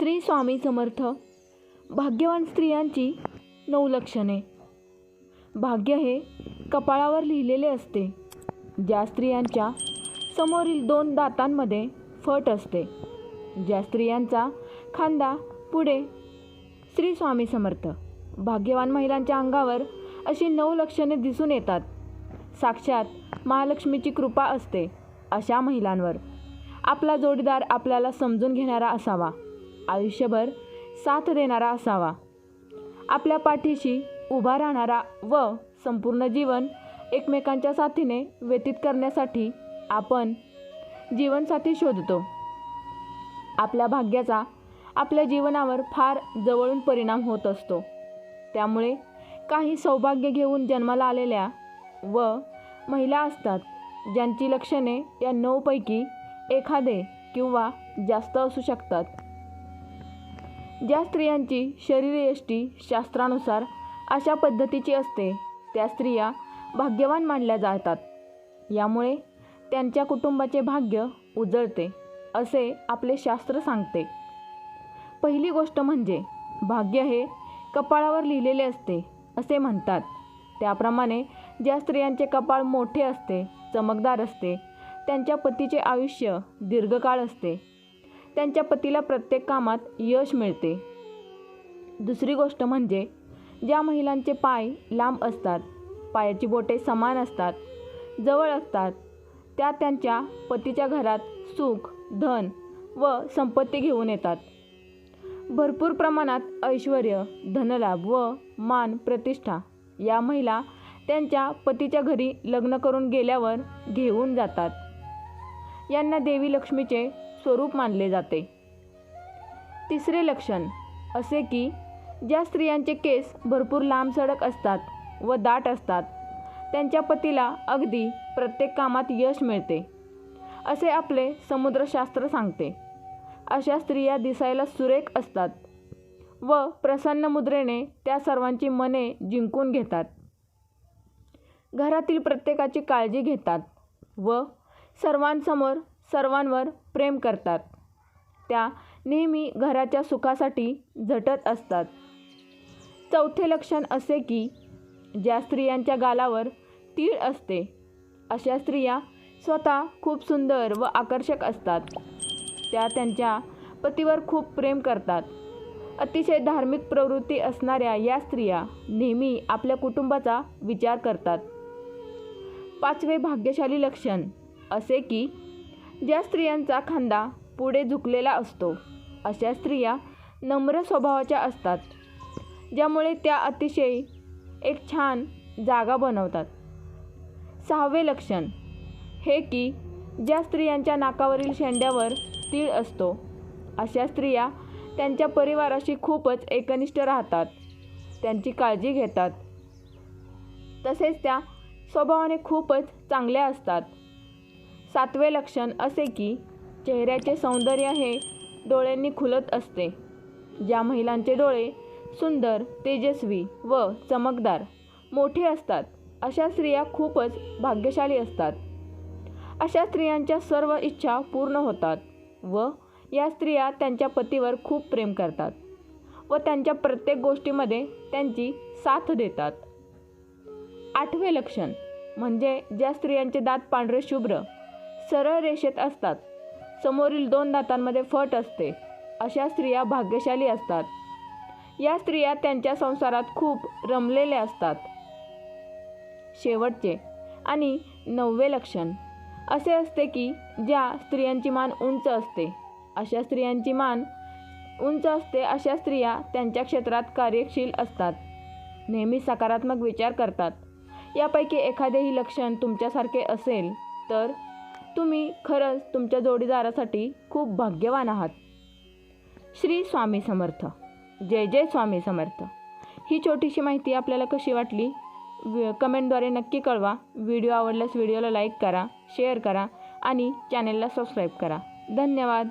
श्री स्वामी समर्थ. भाग्यवान स्त्रियांची नऊ लक्षणे. भाग्य हे कपाळावर लिहिलेले असते. ज्या स्त्रियांच्या समोरील दोन दातांमध्ये फट असते. ज्या स्त्रियांचा खांदा पुढे श्री स्वामी समर्थ. भाग्यवान महिलांच्या अंगावर अशी नऊ लक्षणे दिसून येतात. साक्षात महालक्ष्मीची कृपा असते अशा महिलांवर. आपला जोडीदार आपल्याला समजून घेणारा असावा. आयुष्यभर साथ देणारा असावा. आपल्या पाठीशी उभा राहणारा व संपूर्ण जीवन एकमेकांच्या साथीने व्यतीत करण्यासाठी आपण जीवनसाथी शोधतो. आपल्या भाग्याचा आपल्या जीवनावर फार जवळून परिणाम होत असतो. त्यामुळे काही सौभाग्य घेऊन जन्माला आलेल्या व महिला असतात ज्यांची लक्षणे या नऊपैकी एखादे किंवा जास्त असू शकतात. ज्या स्त्रियांची शरीरयष्टी शास्त्रानुसार अशा पद्धतीची असते त्या स्त्रिया भाग्यवान मानल्या जातात. यामुळे त्यांच्या कुटुंबाचे भाग्य उजळते असे आपले शास्त्र सांगते. पहिली गोष्ट म्हणजे भाग्य हे कपाळावर लिहिलेले असते असे म्हणतात. त्याप्रमाणे ज्या स्त्रियांचे कपाळ मोठे असते चमकदार असते त्यांच्या पतीचे आयुष्य दीर्घकाळ असते. त्यांच्या पतीला प्रत्येक कामात यश मिळते. दुसरी गोष्ट म्हणजे ज्या महिलांचे पाय लांब असतात पायाची बोटे समान असतात जवळ असतात त्या त्यांच्या पतीच्या घरात सुख धन व संपत्ती घेऊन येतात. भरपूर प्रमाणात ऐश्वर धनलाभ व मान प्रतिष्ठा या महिला त्यांच्या पतीच्या घरी लग्न करून गेल्यावर घेऊन जातात. यांना देवी लक्ष्मीचे स्वरूप मानले जाते. तिसरे लक्षण असे की ज्या स्त्रियांचे केस भरपूर लांबसडक असतात व दाट असतात त्यांच्या पतीला अगदी प्रत्येक कामात यश मिळते असे आपले समुद्रशास्त्र सांगते. अशा स्त्रिया दिसायला सुरेख असतात व प्रसन्न मुद्रेने त्या सर्वांची मने जिंकून घेतात. घरातील प्रत्येकाची काळजी घेतात व सर्वांसमोर सर्वांवर प्रेम करतात. त्या नेहमी घराच्या सुखासाठी झटत असतात. चौथे लक्षण असे की ज्या स्त्रियांच्या गालावर तीळ असते अशा स्त्रिया स्वतः खूप सुंदर व आकर्षक असतात. त्या त्यांच्या पतीवर खूप प्रेम करतात. अतिशय धार्मिक प्रवृत्ती असणाऱ्या या स्त्रिया नेहमी आपल्या कुटुंबाचा विचार करतात. पाचवे भाग्यशाली लक्षण असे की ज्या स्त्रियांचा खांदा पुढे झुकलेला असतो अशा स्त्रिया नम्र स्वभावाच्या असतात ज्यामुळे त्या अतिशय एक छान जागा बनवतात. सहावे लक्षण हे की ज्या स्त्रियांच्या नाकावरील शेंड्यावर तीळ असतो अशा स्त्रिया त्यांच्या परिवाराशी खूपच एकनिष्ठ राहतात त्यांची काळजी घेतात. तसेच त्या स्वभावाने खूपच चांगल्या असतात. सातवे लक्षण असे की चेहऱ्याचे सौंदर्य हे डोळ्यांनी खुलत असते. ज्या महिलांचे डोळे सुंदर तेजस्वी व चमकदार मोठे असतात अशा स्त्रिया खूपच भाग्यशाली असतात. अशा स्त्रियांच्या सर्व इच्छा पूर्ण होतात व या स्त्रिया त्यांच्या पतीवर खूप प्रेम करतात व त्यांच्या प्रत्येक गोष्टीमध्ये त्यांची साथ देतात. आठवे लक्षण म्हणजे ज्या स्त्रियांचे दात पांढरे शुभ्र सरळ रेषेत असतात. समोरील दोन दातांमध्ये फट असते. अशा स्त्रिया भाग्यशाली असतात. या स्त्रिया त्यांच्या संसारात खूप रमलेल्या असतात. शेवटचे आणि नववे लक्षण. असे असते की ज्या स्त्रियांची मान उंच असते अशा स्त्रियांची मान उंच असते अशा स्त्रिया त्यांच्या क्षेत्रात कार्यशील असतात. नेहमी सकारात्मक विचार करतात. यापैकी एखादेही लक्षण तुमच्यासारखे असेल तर तुम्ही खरंच तुमच्या जोडीदारासाठी खूप भाग्यवान आहात. श्री स्वामी समर्थ. जय जय स्वामी समर्थ. ही छोटीशी माहिती आपल्याला कशी वाटली? कमेंटद्वारे नक्की कळवा. व्हिडिओ आवडल्यास व्हिडिओला लाईक करा शेअर करा आणि चॅनेलला सबस्क्राईब करा. धन्यवाद.